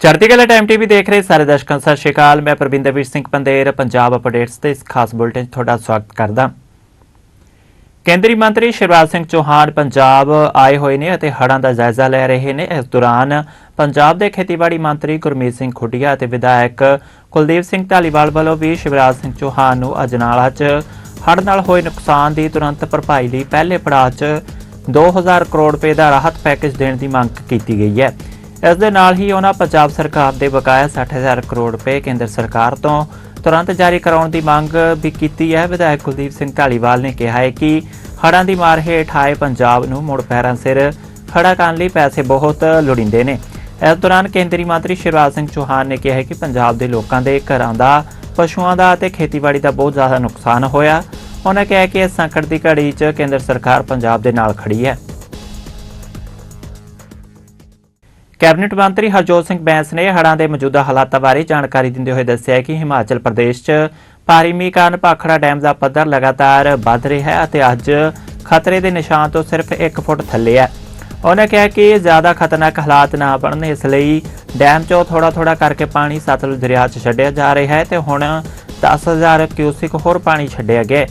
ਚੜ੍ਹਦੀ ਕਲਾ time TV ਦੇਖ ਰਹੇ ਸਾਰੇ ਦਰਸ਼ਕਾਂ ਸਤਿ ਸ਼੍ਰੀ ਅਕਾਲ। ਮੈਂ ਪ੍ਰਵਿੰਦਰਵੀਰ ਸਿੰਘ ਪੰਦੇਰ, ਪੰਜਾਬ ਅਪਡੇਟਸ ਦੇ ਇਸ ਖਾਸ ਬੁਲੇਟਿਨ 'ਚ ਤੁਹਾਡਾ ਸਵਾਗਤ ਕਰਦਾ। ਕੇਂਦਰੀ ਮੰਤਰੀ ਸ਼ਿਵਰਾਜ ਸਿੰਘ ਚੌਹਾਨ ਪੰਜਾਬ ਆਏ ਹੋਏ ਨੇ ਅਤੇ ਹੜ੍ਹਾਂ ਦਾ ਜਾਇਜ਼ਾ ਲੈ ਰਹੇ ਨੇ। ਇਸ ਦੌਰਾਨ ਪੰਜਾਬ ਦੇ ਖੇਤੀਬਾੜੀ ਮੰਤਰੀ ਗੁਰਮੀਤ ਸਿੰਘ ਖੁੱਡੀਆ ਅਤੇ ਵਿਧਾਇਕ ਕੁਲਦੀਪ ਸਿੰਘ ਢਾਲੀਵਾਲ ਵੱਲੋਂ ਵੀ ਸ਼ਿਵਰਾਜ ਸਿੰਘ ਚੌਹਾਨ ਨੂੰ ਅਜਨਾਲਾ 'ਚ ਹੜ੍ਹ ਨਾਲ ਹੋਏ ਨੁਕਸਾਨ ਦੀ ਤੁਰੰਤ ਭਰਪਾਈ ਲਈ ਪਹਿਲੇ ਪੜਾਅ 'ਚ 2000 ਕਰੋੜ ਰੁਪਏ ਦਾ ਰਾਹਤ ਪੈਕੇਜ ਦੇਣ ਦੀ ਮੰਗ ਕੀਤੀ ਗਈ ਹੈ। ਇਸ ਦੇ ਨਾਲ ਹੀ ਉਹਨਾਂ ਪੰਜਾਬ ਸਰਕਾਰ ਦੇ ਬਕਾਇਆ 60000 ਕਰੋੜ ਰੁਪਏ ਕੇਂਦਰ ਸਰਕਾਰ ਤੋਂ ਤੁਰੰਤ ਜਾਰੀ ਕਰਾਉਣ ਦੀ ਮੰਗ ਵੀ ਕੀਤੀ ਹੈ। ਵਿਧਾਇਕ ਕੁਲਦੀਪ ਸਿੰਘ ਢਾਲੀਵਾਲ ਨੇ ਕਿਹਾ ਹੈ ਕਿ ਹੜ੍ਹਾਂ ਦੀ ਮਾਰ ਹੇਠ ਆਏ ਪੰਜਾਬ ਨੂੰ ਮੁੜ ਪੈਰਾਂ ਸਿਰ ਖੜਾ ਕਰਨ ਲਈ ਪੈਸੇ ਬਹੁਤ ਲੋੜੀਂਦੇ ਨੇ। ਇਸ ਦੌਰਾਨ ਕੇਂਦਰੀ ਮੰਤਰੀ ਸ਼ਿਵਰਾਜ ਸਿੰਘ ਚੌਹਾਨ ਨੇ ਕਿਹਾ ਹੈ ਕਿ ਪੰਜਾਬ ਦੇ ਲੋਕਾਂ ਦੇ ਘਰਾਂ ਦਾ ਪਸ਼ੂਆਂ ਦਾ ਅਤੇ ਖੇਤੀਬਾੜੀ ਦਾ ਬਹੁਤ ਜ਼ਿਆਦਾ ਨੁਕਸਾਨ ਹੋਇਆ। ਉਹਨਾਂ ਕਿਹਾ ਕਿ ਇਸ ਸੰਕਟ ਦੀ ਘੜੀ 'ਚ ਕੇਂਦਰ ਸਰਕਾਰ ਪੰਜਾਬ ਦੇ ਨਾਲ ਖੜੀ ਹੈ। ਕੈਬਨਿਟ ਮੰਤਰੀ ਹਰਜੋਤ ਸਿੰਘ ਬੈਂਸ ਨੇ ਹੜ੍ਹਾਂ ਦੇ ਮੌਜੂਦਾ ਹਾਲਾਤਾਂ ਬਾਰੇ ਜਾਣਕਾਰੀ ਦਿੰਦੇ ਹੋਏ ਦੱਸਿਆ ਕਿ ਹਿਮਾਚਲ ਪ੍ਰਦੇਸ਼ 'ਚ ਭਾਰੀ ਮੀਂਹ ਕਾਰਨ ਭਾਖੜਾ ਡੈਮ ਦਾ ਪੱਧਰ ਲਗਾਤਾਰ ਵੱਧ ਰਿਹਾ ਹੈ ਅਤੇ ਅੱਜ ਖਤਰੇ ਦੇ ਨਿਸ਼ਾਨ ਤੋਂ ਸਿਰਫ 1 ਫੁੱਟ ਥੱਲੇ ਹੈ। ਉਹਨੇ ਕਿਹਾ ਕਿ ਜ਼ਿਆਦਾ ਖਤਰਨਾਕ ਹਾਲਾਤ ਨਾ ਬਣਨ, ਇਸ ਲਈ ਡੈਮ 'ਚੋਂ ਥੋੜਾ ਥੋੜਾ ਕਰਕੇ ਪਾਣੀ ਸਤਲੁਜ ਦਰਿਆ 'ਚ ਛੱਡਿਆ ਜਾ ਰਿਹਾ ਹੈ ਤੇ ਹੁਣ 10000 ਕਿਊਸਿਕ ਹੋਰ ਪਾਣੀ ਛੱਡਿਆ ਗਿਆ ਹੈ।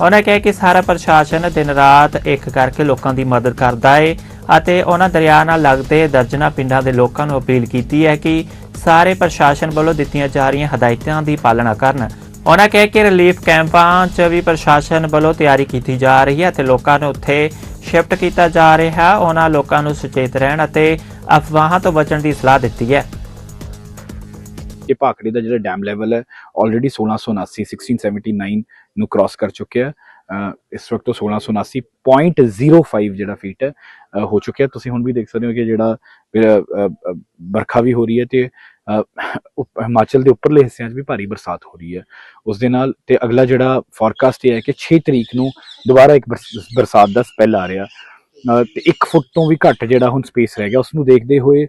ਉਹਨੇ ਕਿਹਾ ਕਿ ਸਾਰਾ ਪ੍ਰਸ਼ਾਸਨ ਦਿਨ ਰਾਤ ਇੱਕ ਕਰਕੇ ਲੋਕਾਂ ਦੀ ਮਦਦ ਕਰਦਾ ਹੈ ਅਤੇ ਉਹਨਾਂ ਦਰਿਆ ਨਾਲ ਲੱਗਦੇ ਦਰਜਨਾ ਪਿੰਡਾਂ ਦੇ ਲੋਕਾਂ ਨੂੰ ਅਪੀਲ ਕੀਤੀ ਹੈ ਕਿ ਸਾਰੇ ਪ੍ਰਸ਼ਾਸਨ ਵੱਲੋਂ ਦਿੱਤੀਆਂ ਜਾ ਰਹੀਆਂ ਹਦਾਇਤਾਂ ਦੀ ਪਾਲਣਾ ਕਰਨ ਉਹਨਾਂ ਕਿਹਾ ਕਿ ਰਿਲੀਫ ਕੈਂਪਾਂ 'ਚ ਵੀ ਪ੍ਰਸ਼ਾਸਨ ਵੱਲੋਂ ਤਿਆਰੀ ਕੀਤੀ ਜਾ ਰਹੀ ਹੈ ਤੇ ਲੋਕਾਂ ਨੂੰ ਉੱਥੇ ਸ਼ਿਫਟ ਕੀਤਾ ਜਾ ਰਿਹਾ ਹੈ ਉਹਨਾਂ ਲੋਕਾਂ ਨੂੰ ਸੁਚੇਤ ਰਹਿਣ ਅਤੇ ਅਫਵਾਹਾਂ ਤੋਂ ਬਚਣ ਦੀ ਸਲਾਹ ਦਿੱਤੀ ਹੈ। ਕਿ ਭਾਖੜੀ ਦਾ ਜਿਹੜਾ ਡੈਮ ਲੈਵਲ ਹੈ ਆਲਰੇਡੀ 1679 1679 ਨੂੰ ਕ੍ਰਾਸ ਕਰ ਚੁੱਕਿਆ ਇਸ ਵਕਤ 1679.05 ਜਿਹੜਾ ਫੀਟ ਹੋ ਚੁੱਕਿਆ। ਤੁਸੀਂ ਹੁਣ ਵੀ ਦੇਖ ਸਕਦੇ ਹੋ ਕਿ ਜਿਹੜਾ ਫਿਰ, ਬਰਖਾ ਵੀ ਹੋ ਰਹੀ ਹੈ ਤੇ ਹਿਮਾਚਲ ਦੇ ਉੱਪਰਲੇ ਹਿੱਸਿਆਂ 'ਚ ਵੀ ਭਾਰੀ ਬਰਸਾਤ ਹੋ ਰਹੀ ਹੈ। ਉਸ ਦੇ ਨਾਲ ਤੇ ਅਗਲਾ ਜਿਹੜਾ ਫੋਰਕਾਸਟ ਇਹ ਹੈ ਕਿ 6 ਤਰੀਕ ਨੂੰ ਦੁਬਾਰਾ ਇੱਕ ਬਰਸ- ਬਰਸਾਤ ਦਾ ਸਪੈਲ ਆ ਰਿਹਾ। ਅਹ, ਤੇ 1 ਫੁੱਟ ਤੋਂ ਵੀ ਘੱਟ ਜਿਹੜਾ ਹੁਣ ਸਪੇਸ ਰਹਿ ਗਿਆ ਉਸ ਨੂੰ ਦੇਖਦੇ ਹੋਏ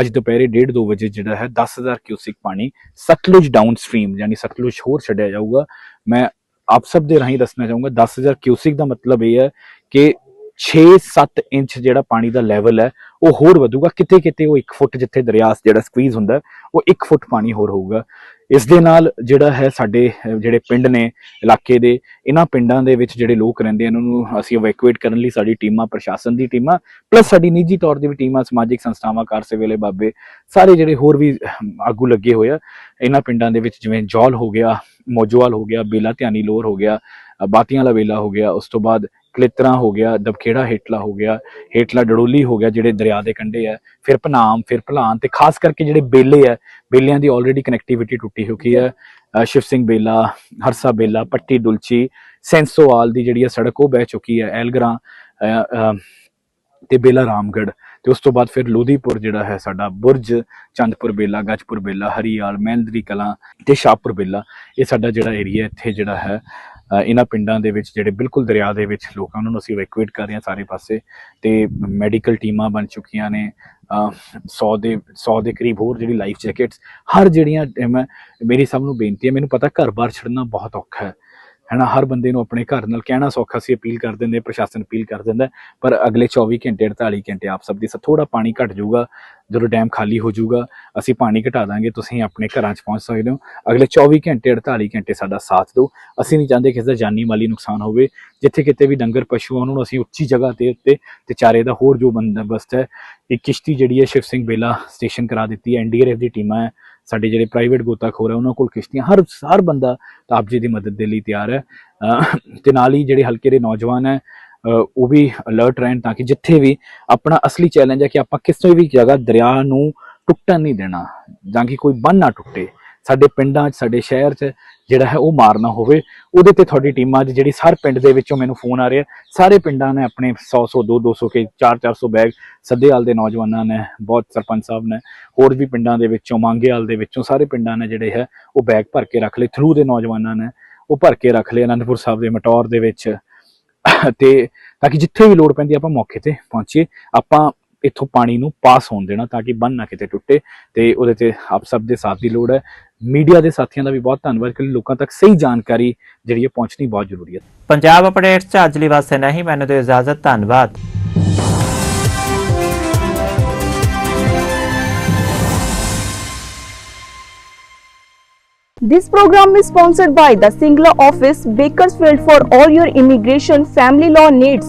ਅੱਜ ਦੁਪਹਿਰੇ 1:30 2 ਵਜੇ ਜਿਹੜਾ ਹੈ 10000 ਕਿਊਸਿਕ ਪਾਣੀ ਸਤਲੁਜ ਡਾਊਨ ਸਟਰੀਮ ਯਾਨੀ ਸਤਲੁਜ ਹੋਰ ਛੱਡਿਆ ਜਾਊਗਾ। ਮੈਂ ਆਪ ਸਭ ਦੇ ਰਾਹੀਂ ਦੱਸਣਾ ਚਾਹੂੰਗਾ 10000 ਕਿਊਸਿਕ ਦਾ ਮਤਲਬ ਇਹ ਹੈ ਕਿ 6-7 ਇੰਚ ਜਿਹੜਾ ਪਾਣੀ ਦਾ ਲੈਵਲ ਹੈ ਉਹ ਹੋਰ ਵਧੂਗਾ। ਕਿਤੇ ਕਿਤੇ ਉਹ 1 ਫੁੱਟ ਜਿੱਥੇ ਦਰਿਆ ਜਿਹੜਾ ਸਕਵੀਜ਼ ਹੁੰਦਾ ਉਹ 1 ਫੁੱਟ ਪਾਣੀ ਹੋਰ ਹੋਊਗਾ। ਇਸ ਦੇ ਨਾਲ ਜਿਹੜਾ ਹੈ ਸਾਡੇ ਜਿਹੜੇ ਪਿੰਡ ਨੇ ਇਲਾਕੇ ਦੇ ਇਹਨਾਂ ਪਿੰਡਾਂ ਦੇ ਵਿੱਚ ਜਿਹੜੇ ਲੋਕ ਰਹਿੰਦੇ ਆ, ਇਹਨਾਂ ਨੂੰ ਅਸੀਂ ਇਵੈਕੂਏਟ ਕਰਨ ਲਈ ਸਾਡੀ ਟੀਮਾਂ ਪ੍ਰਸ਼ਾਸਨ ਦੀ ਟੀਮਾਂ ਪਲੱਸ ਸਾਡੀ ਨਿੱਜੀ ਤੌਰ ਤੇ ਵੀ ਟੀਮਾਂ ਸਮਾਜਿਕ ਸੰਸਥਾਵਾਂ ਕਾਰ ਸੇਵੇਲੇ ਬਾਬੇ ਸਾਰੇ ਜਿਹੜੇ ਹੋਰ ਵੀ ਆਗੂ ਲੱਗੇ ਹੋਏ ਆ ਇਹਨਾਂ ਪਿੰਡਾਂ ਦੇ ਵਿੱਚ ਜਿਵੇਂ ਜੌਲ ਹੋ ਗਿਆ ਮੋਜੋਵਾਲ ਹੋ ਗਿਆ ਬੇਲਾ ਧਿਆਨੀ ਲੋਰ ਹੋ ਗਿਆ ਬਾਤੀਆਂ ਵਾਲਾ ਵੇਲਾ ਹੋ ਗਿਆ ਉਸ ਤੋਂ ਬਾਅਦ ਕਲਿੱਤਰਾ ਹੋ ਗਿਆ, ਦਬਖੇੜਾ ਹੇਟਲਾ ਹੋ ਗਿਆ ਹੇਟਲਾ ਡੜੋਲੀ ਹੋ ਗਿਆ ਜਿਹੜੇ ਦਰਿਆ ਦੇ ਕੰਢੇ ਆ, ਫਿਰ ਭਨਾਮ ਫਿਰ ਭਲਾਨ ਤੇ ਖਾਸ ਕਰਕੇ ਜਿਹੜੇ ਬੇਲੇ ਆ, ਬੇਲਿਆਂ ਦੀ ਆਲਰੇਡੀ ਕਨੈਕਟੀਵਿਟੀ ਟੁੱਟੀ ਹੋ ਗਈ ਹੈ ਸ਼ਿਵ ਸਿੰਘ ਬੇਲਾ, ਹਰਸਾ ਬੇਲਾ, ਪੱਟੀ ਡੁਲਚੀ ਸੈਂਸੋਵਾਲ ਦੀ ਜਿਹੜੀ ਆ ਸੜਕ ਉਹ ਬਹਿ ਚੁੱਕੀ ਹੈ ਐਲਗਰਾ ਤੇ ਬੇਲਾ ਰਾਮਗੜ ਤੇ ਉਸ ਤੋਂ ਬਾਅਦ ਫਿਰ ਲੋਧੀਪੁਰ ਜਿਹੜਾ ਹੈ ਸਾਡਾ ਬੁਰਜ, ਚੰਦਪੁਰ ਬੇਲਾ, ਗੱਜਪੁਰ ਬੇਲਾ, ਹਰੀਆਲ, ਮਹਿੰਦਰੀ ਕਲਾਂ ਤੇ ਸ਼ਾਹਪੁਰ ਬੇਲਾ, ਇਹ ਸਾਡਾ ਜਿਹੜਾ ਏਰੀਆ ਇੱਥੇ ਜਿਹੜਾ ਹੈ ਇਹਨਾਂ ਪਿੰਡਾਂ ਦੇ ਵਿੱਚ ਜਿਹੜੇ ਬਿਲਕੁਲ ਦਰਿਆ ਦੇ ਵਿੱਚ ਲੋਕਾਂ ਨੂੰ ਅਸੀਂ ਇਵੈਕੂਏਟ ਕਰ ਰਹੇ ਹਾਂ ਸਾਰੇ ਪਾਸੇ ਤੇ ਮੈਡੀਕਲ ਟੀਮਾਂ ਬਣ ਚੁੱਕੀਆਂ ਨੇ 100 ਦੇ 100 ਦੇ ਕਰੀਬ ਹੋਰ ਜਿਹੜੀ ਲਾਈਫ ਜੈਕਟਸ ਹਰ ਜਿਹੜੀਆਂ, ਮੈਂ, ਮੇਰੀ ਸਭ ਨੂੰ ਬੇਨਤੀ ਹੈ, ਮੈਨੂੰ ਪਤਾ ਘਰ-ਬਾਰ ਛੱਡਣਾ ਬਹੁਤ ਔਖਾ ਹੈ। ਹੈਨਾ ਹਰ ਬੰਦੇ ਨੂੰ ਆਪਣੇ ਘਰ ਨਾਲ ਕਹਿਣਾ ਸੌਖਾ ਸੀ ਅਪੀਲ ਕਰ ਦਿੰਦੇ ਪ੍ਰਸ਼ਾਸਨ ਅਪੀਲ ਕਰ ਦਿੰਦਾ ਪਰ ਅਗਲੇ 24 ਘੰਟੇ 48 ਘੰਟੇ ਆਪ ਸਭ ਦੀ ਥੋੜਾ ਪਾਣੀ ਘਟ ਜਾਊਗਾ ਜਦੋਂ ਡੈਮ ਖਾਲੀ ਹੋ ਜਾਊਗਾ ਅਸੀਂ ਪਾਣੀ ਘਟਾ ਦਾਂਗੇ ਤੁਸੀਂ ਆਪਣੇ ਘਰਾਂ 'ਚ ਪਹੁੰਚ ਸਕਦੇ ਹੋ ਅਗਲੇ 24 ਘੰਟੇ 48 ਘੰਟੇ ਸਾਡਾ ਸਾਥ ਦਿਓ ਅਸੀਂ ਨਹੀਂ ਚਾਹੁੰਦੇ ਕਿਸੇ ਦਾ ਜਾਨੀ ਮਾਲੀ ਨੁਕਸਾਨ ਹੋਵੇ ਜਿੱਥੇ ਕਿਤੇ ਵੀ ਡੰਗਰ ਪਸ਼ੂ ਆ, ਉਹਨਾਂ ਨੂੰ ਅਸੀਂ ਉੱਚੀ ਜਗ੍ਹਾ ਤੇ ਉੱਤੇ ਤੇ ਚਾਰੇ ਦਾ ਹੋਰ ਜੋ ਬੰਦੋਬਸਤ ਹੈ ਇੱਕ ਕਿਸ਼ਤੀ ਜਿਹੜੀ ਹੈ ਸ਼ਿਵ ਸਿੰਘ ਬੇਲਾ ਸਟੇਸ਼ਨ ਕਰਾ ਦਿੱਤੀ ਹੈ ਐਨਡੀਆਰਐਫ ਦੀ ਟੀਮਾਂ ਹੈ ਸਾਡੇ ਜਿਹੜੇ ਪ੍ਰਾਈਵੇਟ ਗੋਤਾਖੋਰ ਹੈ, ਉਹਨਾਂ ਕੋਲ ਕਿਸ਼ਤੀਆਂ ਹਰ ਹਰ ਬੰਦਾ ਆਪ ਜੀ ਦੀ ਮਦਦ ਦੇ ਲਈ ਤਿਆਰ ਹੈ। ਅਹ ਤੇ ਨਾਲ ਹੀ ਜਿਹੜੇ ਹਲਕੇ ਦੇ ਨੌਜਵਾਨ ਹੈ ਉਹ ਵੀ ਅਲਰਟ ਰਹਿਣ ਤਾਂ ਕਿ ਜਿੱਥੇ ਵੀ ਆਪਣਾ ਅਸਲੀ ਚੈਲੰਜ ਹੈ ਕਿ ਆਪਾਂ ਕਿਸੇ ਵੀ ਜਗ੍ਹਾ ਦਰਿਆ ਨੂੰ ਟੁੱਟਣ ਨਹੀਂ ਦੇਣਾ, ਜਾਂ ਕਿ ਕੋਈ ਬੰਨ ਨਾ ਟੁੱਟੇ। ਸਾਡੇ ਪਿੰਡਾਂ 'ਚ, ਸਾਡੇ ਸ਼ਹਿਰ 'ਚ ਜਿਹੜਾ ਹੈ ਉਹ ਮਾਰਨਾ ਹੋਵੇ। ਉਹਦੇ ਤੇ ਤੁਹਾਡੀ ਟੀਮਾਂ 'ਚ ਜਿਹੜੀ ਹਰ ਪਿੰਡ ਦੇ ਵਿੱਚੋਂ ਮੈਨੂੰ ਫੋਨ ਆ ਰਿਹਾ। ਸਾਰੇ ਪਿੰਡਾਂ ਨੇ ਆਪਣੇ 100 100 2 200 ਕੇ 4 400 ਬੈਗ ਸੱਦੇਵਾਲ ਦੇ ਨੌਜਵਾਨਾਂ ਨੇ, ਬਹੁਤ ਸਰਪੰਚ ਸਾਹਿਬ ਨੇ, ਹੋਰ ਵੀ ਪਿੰਡਾਂ ਦੇ ਵਿੱਚੋਂ ਮੰਗੇਵਾਲ ਦੇ ਵਿੱਚੋਂ ਸਾਰੇ ਪਿੰਡਾਂ ਨੇ ਜਿਹੜੇ ਹੈ ਉਹ ਬੈਗ ਭਰ ਕੇ ਰੱਖ ਲਏ। ਥਰੂ ਦੇ ਨੌਜਵਾਨਾਂ ਨੇ ਉਹ ਭਰ ਕੇ ਰੱਖ ਲਏ ਅਨੰਦਪੁਰ ਸਾਹਿਬ ਦੇ ਮਟੌਰ ਦੇ ਵਿੱਚ। ਤੇ ਤਾਂ ਕਿ ਜਿੱਥੇ ਵੀ ਲੋੜ ਪੈਂਦੀ ਆਪਾਂ ਮੌਕੇ ਤੇ ਪਹੁੰਚੀਏ। ਆਪਾਂ ਇੱਥੋਂ ਪਾਣੀ ਨੂੰ ਪਾਸ ਹੋਣ ਦੇਣਾ ਤਾਂ ਕਿ ਬੰਨ ਨਾ ਕਿਤੇ ਟੁੱਟੇ ਤੇ ਉਹਦੇ ਤੇ ਆਪ ਸਭ ਦੇ ਸਾਥ ਦੀ ਲੋੜ ਹੈ। ਮੀਡੀਆ ਦੇ ਸਾਥੀਆਂ ਦਾ ਵੀ ਬਹੁਤ ਧੰਨਵਾਦ ਕਿ ਲੋਕਾਂ ਤੱਕ ਸਹੀ ਜਾਣਕਾਰੀ ਜਿਹੜੀ ਹੈ ਪਹੁੰਚਣੀ ਬਹੁਤ ਜ਼ਰੂਰੀ ਹੈ। ਪੰਜਾਬ ਅਪਡੇਟਸ 'ਚ ਅੱਜ ਲਈ ਵਾਸਤੇ ਨਹੀਂ ਮੈਨੂੰ ਦਿਓ ਇਜਾਜ਼ਤ। ਧੰਨਵਾਦ। This program is sponsored by the Singla Office, Bakersfield for all your immigration family law needs.